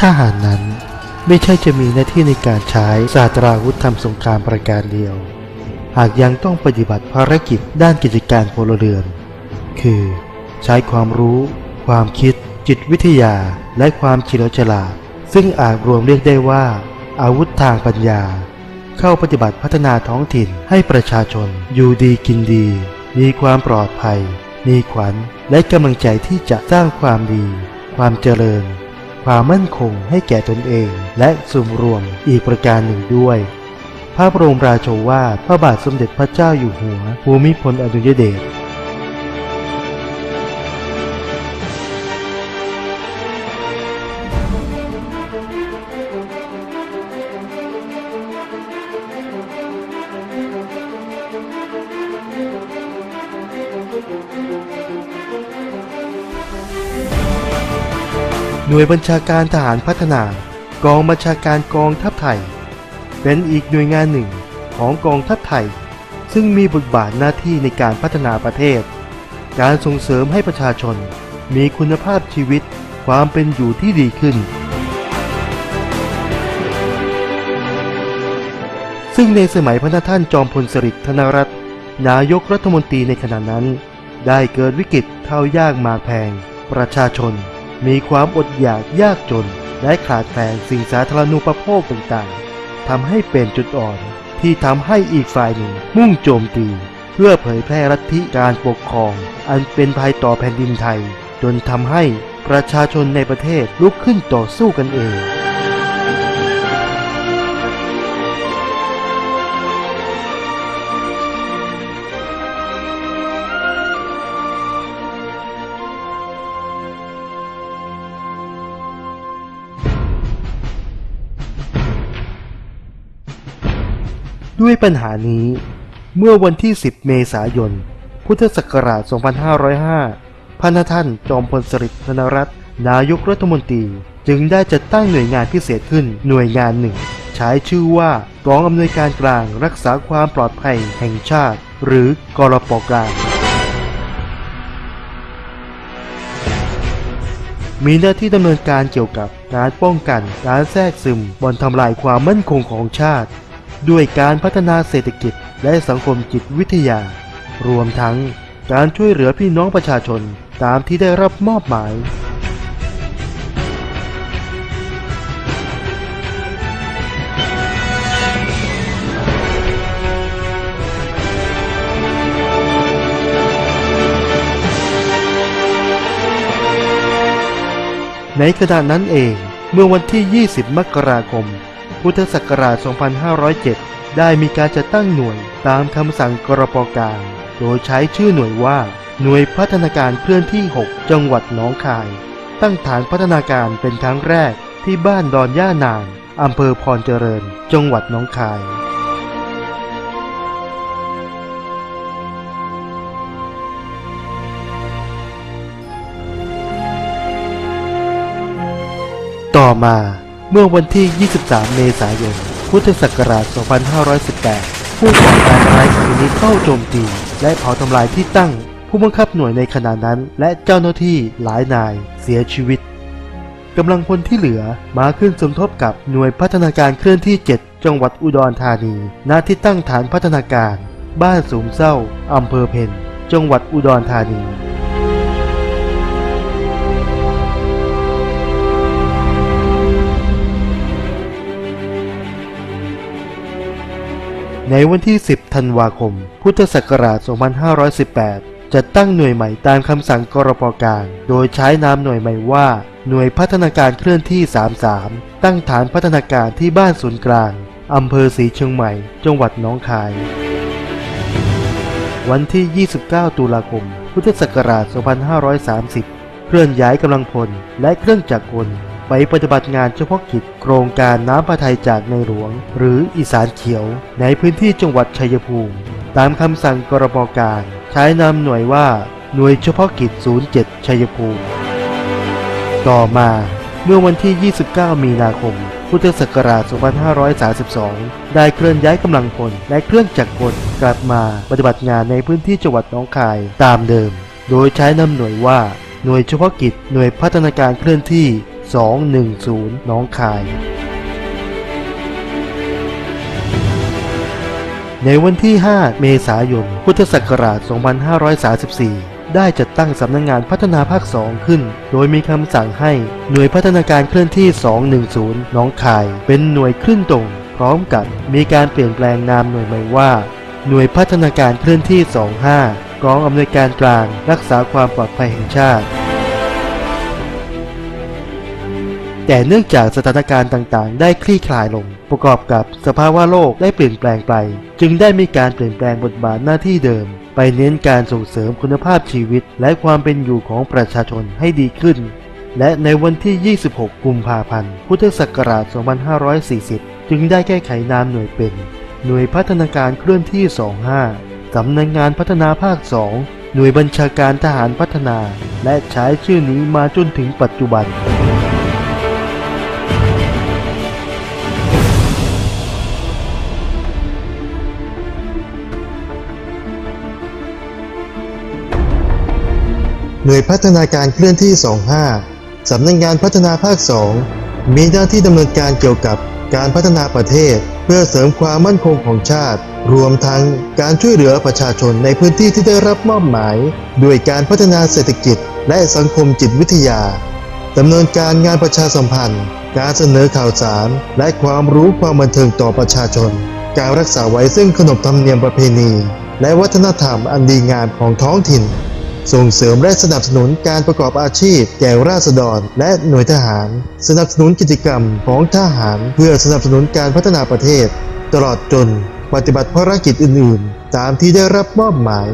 ทหารนั้นไม่ใช่จะมีหน้าที่ในการใช้ศาสตราวุธทำสงครามประการเดียว หากยังต้องปฏิบัติภารกิจด้านกิจการพลเรือน คือ ใช้ความรู้ ความคิด จิตวิทยา และความเฉลียวฉลาด ซึ่งอาจรวมเรียกได้ว่า อาวุธทางปัญญา เข้าปฏิบัติพัฒนาท้องถิ่นให้ประชาชน อยู่ดีกินดี มีความปลอดภัย มีขวัญ และกำลังใจที่จะสร้างความดี ความเจริญ ความมั่นคงให้แก่ตนเอง และส่วนรวมอีกประการหนึ่งด้วย พระบรมราโชวาทพระบาทสมเด็จพระเจ้าอยู่หัวภูมิพลอดุลยเดช หน่วยบัญชาการทหารพัฒนากองบัญชาการกองทัพไทย เป็นอีกหน่วยงานหนึ่งของกองทัพไทย ซึ่งมีบทบาทหน้าที่ในการพัฒนาประเทศ การส่งเสริมให้ประชาชนมีคุณภาพชีวิตความเป็นอยู่ที่ดีขึ้น ซึ่งในสมัยพระท่านจอมพลสฤษดิ์ธนรัตน์นายกรัฐมนตรีในขณะนั้น ได้เกิดวิกฤตข้ายากหมากแพง ประชาชน มีความอดอยากยากจน และขาดแคลนสิ่งสาธารณูปโภคต่างๆทำให้เป็นจุดอ่อนที่ทำให้อีกฝ่ายหนึ่งมุ่งโจมตี เพื่อเผยแพร่ลัทธิการปกครอง อันเป็นภัยต่อแผ่นดินไทย จนทำให้ประชาชนในประเทศลุกขึ้นต่อสู้กันเอง ด้วยปัญหานี้เมื่อวันที่ 10 เมษายน พุทธศักราช 2505พระนท่านจอมพลสฤษดิ์ธนรัตน์นายกรัฐมนตรี จึงได้จัดตั้งหน่วยงานพิเศษขึ้นหน่วยงานหนึ่งใช้ชื่อว่ากองอำนวยการกลางรักษาความปลอดภัยแห่งชาติ หรือกรปกลาง มีหน้าที่ดำเนินการเกี่ยวกับการป้องกันการแทรกซึมบนทำลายความมั่นคงของชาติ ด้วยการพัฒนาเศรษฐกิจและสังคมจิตวิทยา รวมทั้งการช่วยเหลือพี่น้องประชาชนตามที่ได้รับมอบหมาย ในขณะนั้นเองเมื่อวันที่ 20 มกราคม พุทธศักราช 2507 ได้มีการจัดตั้งหน่วยตามคำสั่งกรปกลางโดยใช้ชื่อหน่วยว่า หน่วยพัฒนาการเคลื่อนที่ 6 จังหวัดหนองคาย ตั้งฐานพัฒนาการเป็นครั้งแรกที่บ้านดอนย่านางอำเภอพรเจริญ จังหวัดหนองคาย ต่อมา เมื่อวันที่ 23 เมษายน พุทธศักราช 2518 ผู้ก่อการร้ายครั้งนี้เข้าโจมตี และเผาทำลายที่ตั้ง ผู้บังคับหน่วยในขณะนั้น และเจ้าหน้าที่หลายนายเสียชีวิตกำลังพลที่เหลือมาขึ้นสมทบกับหน่วยพัฒนาการเคลื่อนที่ 7 จังหวัดอุดรธานีณที่ตั้งฐานพัฒนาการ บ้านสูงเศร้าอำเภอเพนจังหวัดอุดรธานี ในวันที่ 10 ธันวาคม พุทธศักราช 2518จะตั้งหน่วยใหม่ตามคำสั่งกรปการ โดยใช้นามหน่วยใหม่ว่า หน่วยพัฒนาการเคลื่อนที่ 33 ตั้งฐานพัฒนาการที่บ้านศูนย์กลางอำเภอศรีเชียงใหม่ จังหวัดหนองคาย วันที่ 29 ตุลาคม พุทธศักราช 2530 เคลื่อนย้ายกำลังพลและเครื่องจักรกล ไปปฏิบัติงานเฉพาะกิจโครงการน้ำพระทัยจากในหลวง หรืออีสานเขียว ในพื้นที่จังหวัดชัยภูมิ ตามคำสั่งกรปการ ใช้นามหน่วยว่าหน่วยเฉพาะกิจ 07 ชัยภูมิ ต่อมาเมื่อวันที่ 29 มีนาคม พุทธศักราช 2532 ได้เคลื่อนย้ายกำลังพลและเครื่องจักรกลกลับมาปฏิบัติงานในพื้นที่จังหวัดหนองคายตามเดิม โดยใช้นำหน่วยว่า หน่วยเฉพาะกิจ หน่วยพัฒนาการเคลื่อนที่ 210 น้องคาย ในวันที่ 5 เมษายน พุทธศักราช 2534ได้จัดตั้งสำนักงงานพัฒนาภาค 2 ขึ้น โดยมีคำสั่งให้หน่วยพัฒนาการเคลื่อนที่ 210 น้องคาย เป็นหน่วยขึ้นตรง พร้อมกับมีการเปลี่ยนแปลงนามหน่วยใหม่ว่า หน่วยพัฒนาการเคลื่อนที่ 25 กองอำนวยการกลาง รักษาความปลอดภัยแห่งชาติ แต่เนื่องจากสถานการณ์ต่างๆ ได้คลี่คลายลง ประกอบกับสภาวะโลกได้เปลี่ยนแปลงไป จึงได้มีการเปลี่ยนแปลงบทบาทหน้าที่เดิม ไปเน้นการส่งเสริมคุณภาพชีวิต และความเป็นอยู่ของประชาชนให้ดีขึ้น และในวันที่ 26 กุมภาพันธ์ พุทธศักราช 2540 จึงได้แก้ไขนามหน่วยเป็น หน่วยพัฒนาการเคลื่อนที่ 25 สำนักงานพัฒนาภาค 2 หน่วยบัญชาการทหารพัฒนา และใช้ชื่อนี้มาจนถึงปัจจุบัน หน่วยพัฒนาการเคลื่อนที่ 25 สำนักงานพัฒนาภาค 2 มีหน้าที่ดำเนินการเกี่ยวกับการพัฒนาประเทศ เพื่อเสริมความมั่นคงของชาติ รวมทั้งการช่วยเหลือประชาชนในพื้นที่ที่ได้รับมอบหมาย ด้วยการพัฒนาเศรษฐกิจ และสังคมจิตวิทยาดำเนินการงานประชาสัมพันธ์ การเสนอข่าวสาร และความรู้ความบันเทิงต่อประชาชน การรักษาไว้ซึ่งขนบธรรมเนียมประเพณี และวัฒนธรรมอันดีงามของท้องถิ่น ส่งเสริมและสนับสนุนการประกอบอาชีพ แก่ราษฎร และหน่วยทหาร สนับสนุนกิจกรรมของทหาร เพื่อสนับสนุนการพัฒนาประเทศ ตลอดจน ปฏิบัติภารกิจอื่น ๆ ตามที่ได้รับมอบหมาย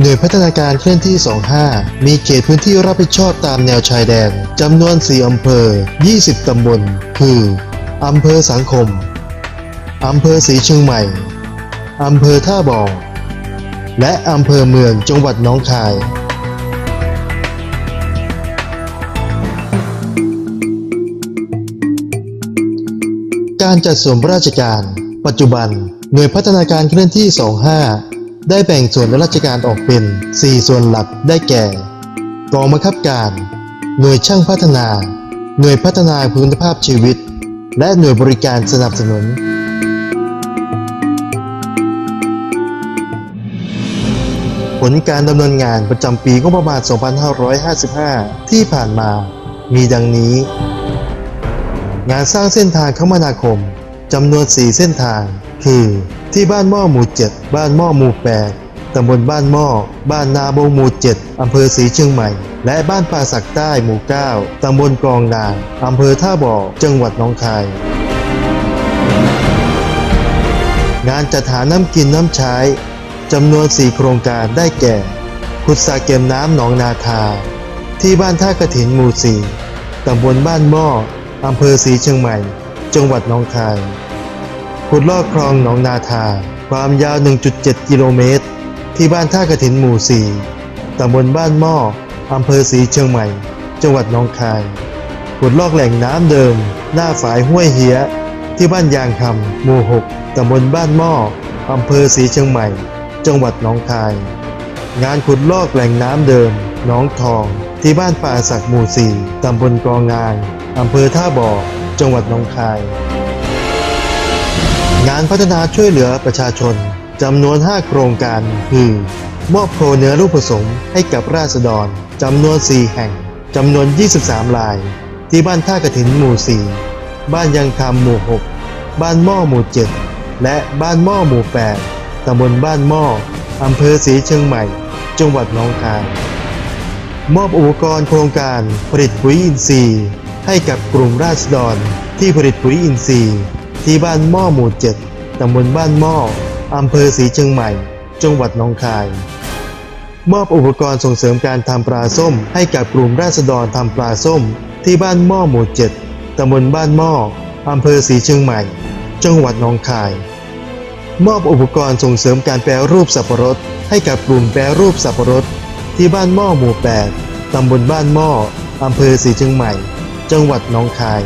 หน่วยพัฒนาการเคลื่อนที่ 25 มีเขตพื้นที่รับผิดชอบตามแนวชายแดน จำนวน 4 อำเภอ 20 ตำบล คือ อำเภอสังคม อำเภอศรีเชียงใหม่ อำเภอท่าบ่อและอำเภอเมืองจังหวัดน้องคาย การจัดส่วนราชการ ปัจจุบันหน่วยพัฒนาการเคลื่อนที่ 25 ได้แบ่งส่วนราชการออกเป็น 4 ส่วนหลักได้แก่ กองบังคับการ หน่วยช่างพัฒนา หน่วยพัฒนาคุณภาพชีวิต และหน่วยบริการสนับสนุน ลการดำเนินงานประจำปีงบประมาณ 2555 ที่ผ่านมา มีดังนี้ งานสร้างเส้นทางคมนาคมจำนวน 4 เส้นทาง คือ ที่บ้านหม้อหมู่ 7 บ้านหม้อหมู่ 8ตำบลบ้านหม้อ บ้านนาบงหมู่ 7อำเภอศรีเชียงใหม่ และบ้านป่าสักใต้หมู่ 9ตำบลกรองนางอำเภอท่าบ่อ จังหวัดหนองคายงานจัดหาน้ำกินน้ำใช้ จำนวน 4 โครงการได้แก่ขุดสระเก็บน้ำหนองนาคา ที่บ้านท่ากระถินหมู่ 4ตำบลบ้านหม้ออำเภอศรีเชียงใหม่ จังหวัดหนองคาย ขุดลอกคลองหนองนาทาความยาว 1.7 กิโลเมตร ที่บ้านท่ากระถินหมู่ 4ตำบลบ้านหม้ออำเภอศรีเชียงใหม่ จังหวัดหนองคาย ขุดลอกแหล่งน้ำเดิม หน้าฝายห้วยเหีย ที่บ้านยางคำหมู่ 6ตำบลบ้านหม้ออำเภอศรีเชียงใหม่ จังหวัดหนองคาย งานขุดลอกแหล่งน้ำเดิมหนองทอง ที่บ้านป่าสักหมู่4ตำบลกองงางอำเภอท่าบ่อ จังหวัดหนองคาย งานพัฒนาช่วยเหลือประชาชนจำนวน 5 โครงการ คือ มอบโคเนื้อลูกผสมให้กับราษฎรจำนวน 4 แห่งจำนวน 23 ลาย ที่บ้านท่ากระถินหมู่ 4 บ้านยังคำหมู่ 6 บ้านหม้อหมู่ 7 และบ้านหม้อหมู่ 8 ตำบลบ้านหม้ออำเภอศรีเชียงใหม่ จังหวัดหนองคาย มอบอุปกรณ์โครงการผลิตปุ๋ยอินทรีย์ ให้กับกลุ่มราษฎรที่ผลิตปุ๋ยอินทรีย์ ที่บ้านหม้อหมู่ 7ตำบลบ้านหม้ออำเภอศรีเชียงใหม่ จังหวัดหนองคาย มอบอุปกรณ์ส่งเสริมการทำปลาส้ม ให้กับกลุ่มราษฎรทำปลาส้ม ที่บ้านหม้อหมู่ 7ตำบลบ้านหม้ออำเภอศรีเชียงใหม่ จังหวัดหนองคาย มอบอุปกรณ์ส่งเสริมการแปรรูปสับปะรด ให้กับกลุ่มแปรรูปสับปะรด ที่บ้านหม้อหมู่ 8 ตำบลบ้านหม้ออำเภอศรีเชียงใหม่ จังหวัดหนองคาย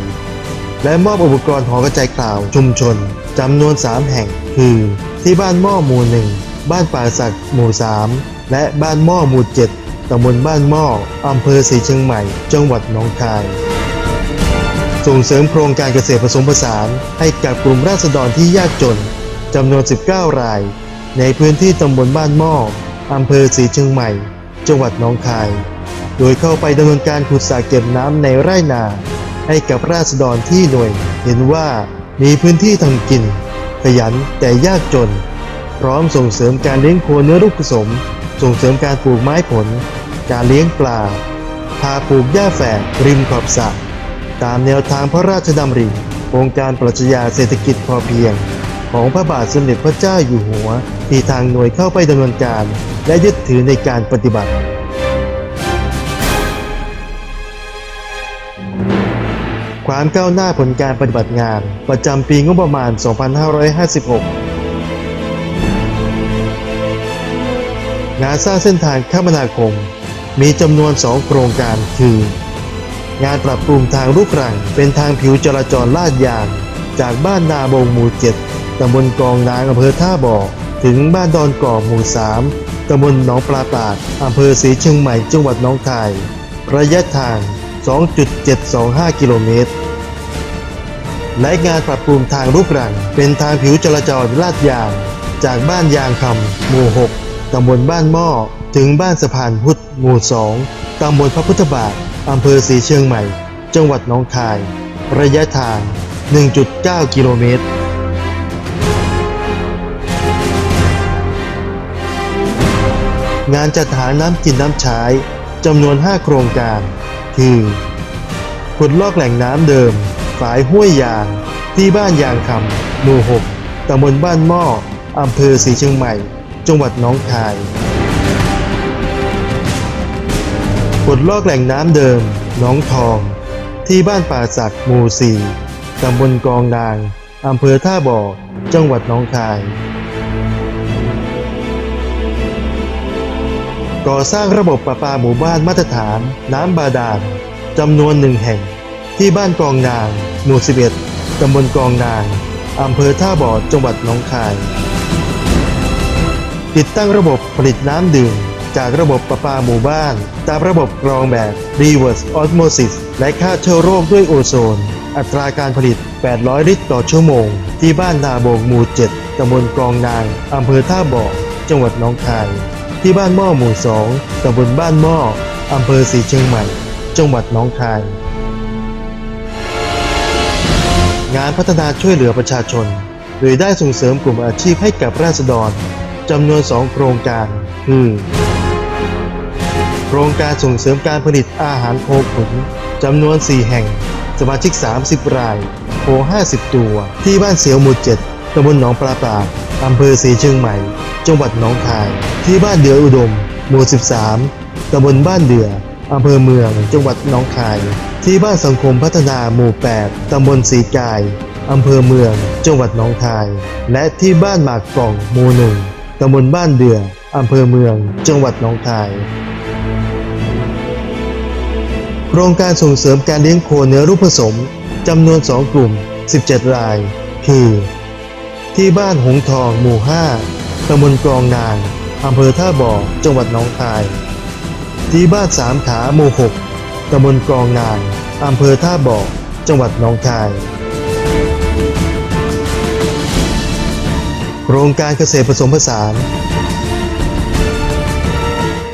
และมอบอุปกรณ์หอกระจายข่าวชุมชนจำนวน 3 แห่ง คือ ที่บ้านหม้อหมู่1บ้านป่าสักหมู่ 3 และบ้านหม้อหมู่ 7 ตำบลบ้านหม้ออำเภอศรีเชียงใหม่ จังหวัดหนองคาย ส่งเสริมโครงการเกษตรผสมผสานให้กับกลุ่มราษฎรที่ยากจน จำนวน 19 ราย ในพื้นที่ตำบลบ้านหม้ออำเภอศรีเชียงใหม่ จังหวัดหนองคาย โดยเข้าไปดำเนินการขุดสระเก็บน้ำในไร่นา ให้กับราษฎรที่หน่วย เห็นว่ามีพื้นที่ทำกิน ขยันแต่ยากจน พร้อมส่งเสริมการเลี้ยงโคเนื้อลูกผสม ส่งเสริมการปลูกไม้ผล การเลี้ยงปลา พาปลูกหญ้าแฝกริมขอบสระตามแนวทางพระราชดำริโครงการปรัชญาเศรษฐกิจพอเพียง ของพระบาทสมเด็จพระเจ้าอยู่หัวที่ทางหน่วยเข้าไปดำเนินการ และยึดถือในการปฏิบัติความก้าวหน้าผลการปฏิบัติงาน ประจำปีงบประมาณ 2556 งานสร้างเส้นทางคมนาคม มีจำนวน 2 โครงการคือ งานปรับปรุงทางลูกรัง เป็นทางผิวจราจรลาดยาง จากบ้านนาบงหมู่ 7 ตำบลกองนางอำเภอท่าบ่อ ถึงบ้านดอนก่อหมู่ 3ตำบลหนองปลาตาดอำเภอศรีเชียงใหม่จังหวัดน้องคาย ระยะทาง 2.725 กิโลเมตรและงานปรับปรุงทางลูกรัง เป็นทางผิวจราจรลาดยาง จากบ้านยางคำหมู่ 6 ตำบลบ้านหม้อ ถึงบ้านสะพานพุทธหมู่ 2 ตำบลพระพุทธบาทอำเภอศรีเชียงใหม่ จังหวัดหนองคาย ระยะทาง 1.9 กิโลเมตร งานจัดหาน้ำกินน้ำใช้จำนวน 5 โครงการ คือ ขุดลอกแหล่งน้ำเดิม ฝายห้วยยาง ที่บ้านยางคำหมู่ 6ตำบลบ้านหม้ออำเภอศรีเชียงใหม่ จังหวัดหนองคาย ขุดลอกแหล่งน้ำเดิมหนองทอง ที่บ้านป่าสักหมู่ 4ตำบลกองนางอำเภอท่าบ่อ จังหวัดหนองคาย ก่อสร้างระบบประปาหมู่บ้านมาตรฐาน น้ำบาดาลจำนวนหนึ่งแห่ง ที่บ้านกองนาง หมู่ 11 ตำบลกองนาง อำเภอท่าบ่อจังหวัดหนองคาย ติดตั้งระบบผลิตน้ำดื่ม จากระบบประปาหมู่บ้าน ตามระบบกรองแบบ reverse osmosis และฆ่าเชื้อโรคด้วยโอโซน อัตราการผลิต 800 ลิตรต่อชั่วโมง ที่บ้านนาโบกหมู่ 7 ตำบลกองนาง อำเภอท่าบ่อจังหวัดหนองคาย ที่บ้านหม้อหมู่2ตำบลบ้านหม้ออำเภอศรีเชียงใหม่ จังหวัดหนองคาย งานพัฒนาช่วยเหลือประชาชน โดยได้ส่งเสริมกลุ่มอาชีพให้กับราษฎรจำนวน2โครงการ คือ โครงการส่งเสริมการผลิตอาหารโคขุนจำนวน 4 แห่ง สมาชิก 30 รายโค50 ตัว ที่บ้านเสียวหมู่7ำบลหนองปลาปากอำเภอศรีเชียงใหม่ จังหวัดหนองคาย ที่บ้านเดืออุดม หมู่ 13ตำบลบ้านเดืออำเภอเมือง จังหวัดหนองคาย ที่บ้านสังคมพัฒนาหมู่ 8ตำบลสีกายอำเภอเมือง จังหวัดหนองคาย และที่บ้านหมากกล่องหมู่หนึ่งตำบลบ้านเดืออำเภอเมือง จังหวัดหนองคาย โครงการส่งเสริมการเลี้ยงโคเนื้อรูปผสมจำนวน 2 กลุ่ม 17 ราย คือ ที่บ้านหงทองหมู่5ตำบลกรองนางอำเภอท่าบ่อจังหวัดหนองคาย ที่บ้านสามขาหมู่6ตำบลกรองนางอำเภอท่าบ่อจังหวัดหนองคาย โครงการเกษตรผสมผสาน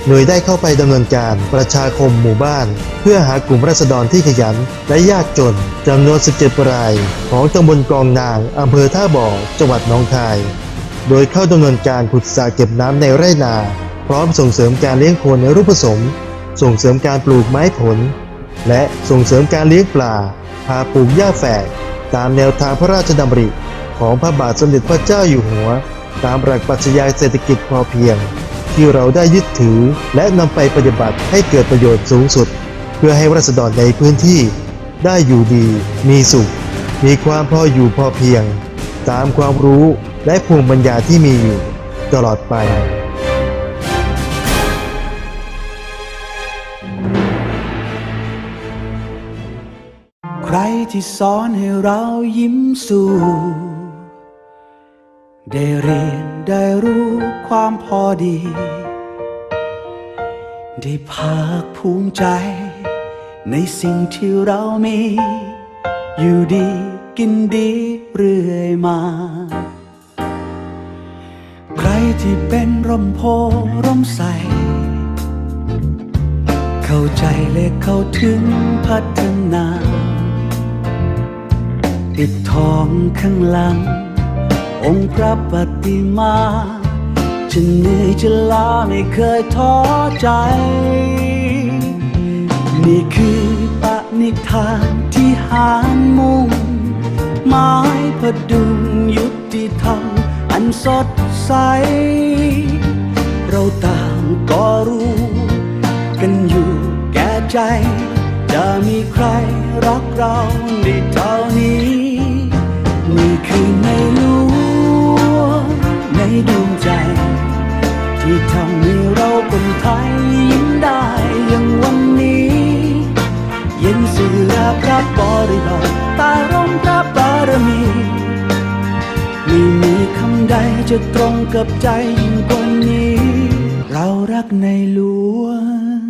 หน่วยได้เข้าไปดำเนินการประชาคมหมู่บ้าน เพื่อหากลุ่มราษฎรที่ขยันและยากจนจำนวน 17 ราย ของตำบลกองนางอำเภอท่าบ่อจังหวัดหนองคาย โดยเข้าดำเนินการขุดสระเก็บน้ำในไร่นา พร้อมส่งเสริมการเลี้ยงโคในรูปผสม ส่งเสริมการปลูกไม้ผล และส่งเสริมการเลี้ยงปลาพาปลูกหญ้าแฝก ตามแนวทางพระราชดำริของพระบาทสมเด็จพระเจ้าอยู่หัว ตามหลักปรัชญาเศรษฐกิจพอเพียง ที่เราได้ยึดถือ และนำไปปฏิบัติให้เกิดประโยชน์สูงสุด เพื่อให้รัษฎรในพื้นที่ ได้อยู่ดี มีสุข มีความพออยู่พอเพียง ตามความรู้และภูมิปัญญาที่มีอยู่ ตลอดไปใครที่สอนให้เรายิ้มสู่ ได้เรียนได้รู้ความพอดี ได้ภาคภูมิใจ ในสิ่งที่เรามี อยู่ดีกินดีเรื่อยมา ใครที่เป็นร่มโพร่มใส เข้าใจและเข้าถึงพัฒนาติดทองข้างหลัง องค์พระปฏิมาจะเหนื่อยจะลาไม่เคยท้อใจ นี่คือปณิธานที่หารมุ่งไม้พดุงยุติธรรมอันสดใส เราต่างก็รู้ กันอยู่แก่ใจ จะมีใครรักเราได้เท่านี้ นี่คือใน ดวงใจ ที่ทำให้เราคนไทยยิ้มได้อย่างวันนี้ เย็นเสือพระบริบาลตาร่มพระบารมีไม่มีคำใดจะตรงกับใจยิ่งกว่านี้ เรารักในหลวง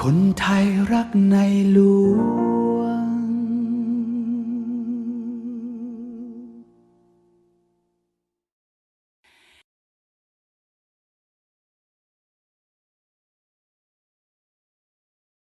คนไทยรักในหลวง